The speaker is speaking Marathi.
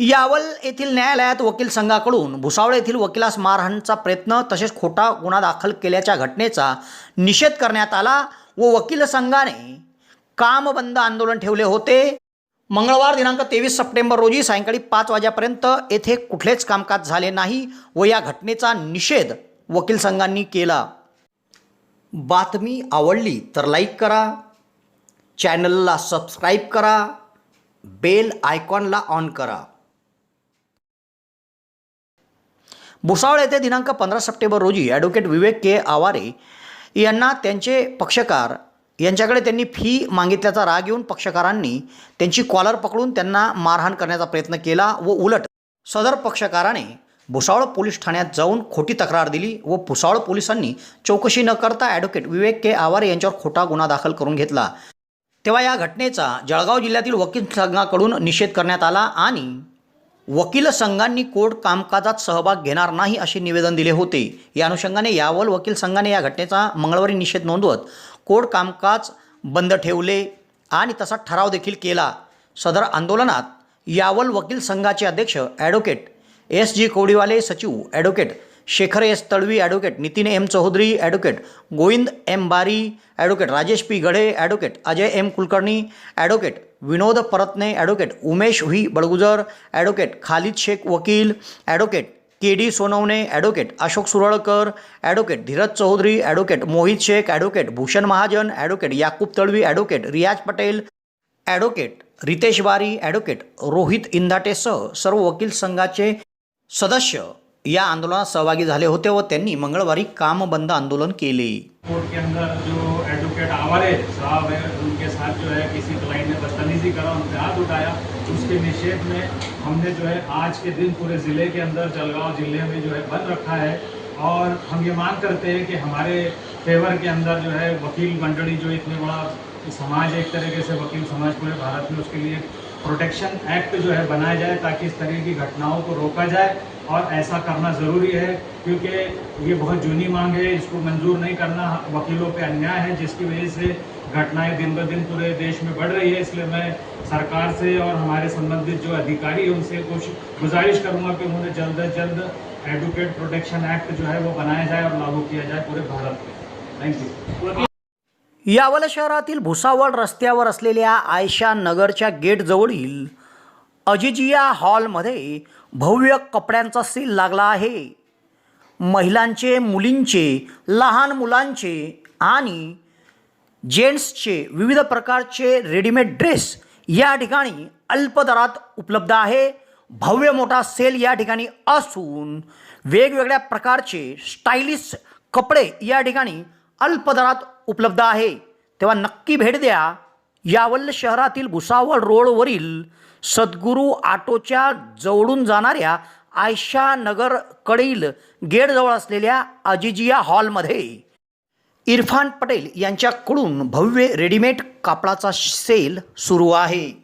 यावल येथील न्यायालयात वकील संघाकडून भुसावळ येथील वकिलास मारहाणचा प्रयत्न तसेच खोटा गुन्हा दाखल केल्याच्या घटनेचा निषेध करण्यात आला व वकील संघाने कामबंद आंदोलन ठेवले होते. मंगळवार दिनांक तेवीस सप्टेंबर रोजी सायंकाळी पाच वाजेपर्यंत येथे कुठलेच कामकाज झाले नाही व या घटनेचा निषेध वकील संघांनी केला. बातमी आवडली तर लाईक करा. चॅनलला सबस्क्राईब करा. बेल आयकॉनला ऑन करा. भुसावळ येथे दिनांक पंधरा सप्टेंबर रोजी ॲडव्होकेट विवेक के आवारे यांना त्यांचे पक्षकार यांच्याकडे त्यांनी फी मागितल्याचा राग येऊन पक्षकारांनी त्यांची कॉलर पकडून त्यांना मारहाण करण्याचा प्रयत्न केला व उलट सदर पक्षकाराने भुसावळ पोलीस ठाण्यात जाऊन खोटी तक्रार दिली व भुसावळ पोलिसांनी चौकशी न करता ॲडव्होकेट विवेक के आवारे यांच्यावर खोटा गुन्हा दाखल करून घेतला. तेव्हा या घटनेचा जळगाव जिल्ह्यातील वकील संघाकडून निषेध करण्यात आला आणि वकील संघांनी कोर्ट कामकाजात सहभाग घेणार नाही असे निवेदन दिले होते. या अनुषंगाने यावल वकील संघाने या घटनेचा मंगळवारी निषेध नोंदवत कोर्ट कामकाज बंद ठेवले आणि तसा ठराव देखील केला. सदर आंदोलनात यावल वकील संघाचे अध्यक्ष ॲडव्होकेट एस जी कोडीवाले सचिव advocate Shekhar S Talvi advocate Nitin M Chaudhari advocate Govind M Bari advocate Rajesh P Gade advocate Ajay M Kulkarni advocate Vinod Paratne advocate Umesh V. Badgujar advocate Khalid Shaikh वकील advocate K D Sonawane advocate Ashok Suralkar advocate Dheeraj Chaudhari advocate Mohit Shaikh advocate Bhushan Mahajan advocate Yakub Talvi advocate Riyaz Patel advocate Riteish बारी ॲडव्होकेट रोहित इंदाटेसह सर्व वकील संघाचे सदस्य या आंदोलनात सहभागी होते व त्यांनी मंगळवारी कामबंद आंदोलन केले. कोर्ट के अंदर जो एडवोकेट आवारे साहब है, उनके साथ जो है किसी क्लाइंट ने बदतमीजी करा उन हाथ उठाया। उसके निषेध में हमने जो है आज के दिन पूरे ज़िले के अंदर, जलगांव ज़िले में जो है बंद रखा है। और हम ये मांग करते हैं कि हमारे फेवर के अंदर जो है वकील मंडली, जो इतने बड़ा समाज एक तरीके से वकील समाज पूरे भारत में उसके लिए प्रोटेक्शन एक्ट जो है बनाया जाए, ताकि इस तरह की घटनाओं को रोका जाए। और ऐसा करना ज़रूरी है, क्योंकि ये बहुत जूनी मांग है, इसको मंजूर नहीं करना, वकीलों पे अन्याय है, जिसकी वजह से घटनाएँ दिन ब दिन पूरे देश में बढ़ रही है, इसलिए मैं सरकार से और हमारे संबंधित जो अधिकारी है, उनसे कुछ गुजारिश करूँगा कि उन्होंने जल्द अज जल्द एडवोकेट प्रोटेक्शन एक्ट जो है वो बनाया जाए और लागू किया जाए पूरे भारत में। थैंक यू यावल शहरातील भुसावळ रस्त्यावर असलेल्या आयशा नगरच्या गेटजवळील अजिजिया हॉलमध्ये भव्य कपड्यांचा सेल लागला आहे. महिलांचे मुलींचे लहान मुलांचे आणि जेंट्सचे विविध प्रकारचे रेडीमेड ड्रेस या ठिकाणी अल्प दरात उपलब्ध आहे. भव्य मोठा सेल या ठिकाणी असून वेगवेगळ्या प्रकारचे स्टायलिश कपडे या ठिकाणी अल्प दरात उपलब्ध आहे. तेव्हा नक्की भेट द्या. यावल शहरातील भुसावळ रोडवरील सद्गुरू आटोच्या जवळून जाणाऱ्या आयशा नगरकडील गेटजवळ असलेल्या अजिजिया हॉलमध्ये. इरफान पटेल यांच्याकडून भव्य रेडीमेड कापडाचा सेल सुरू आहे.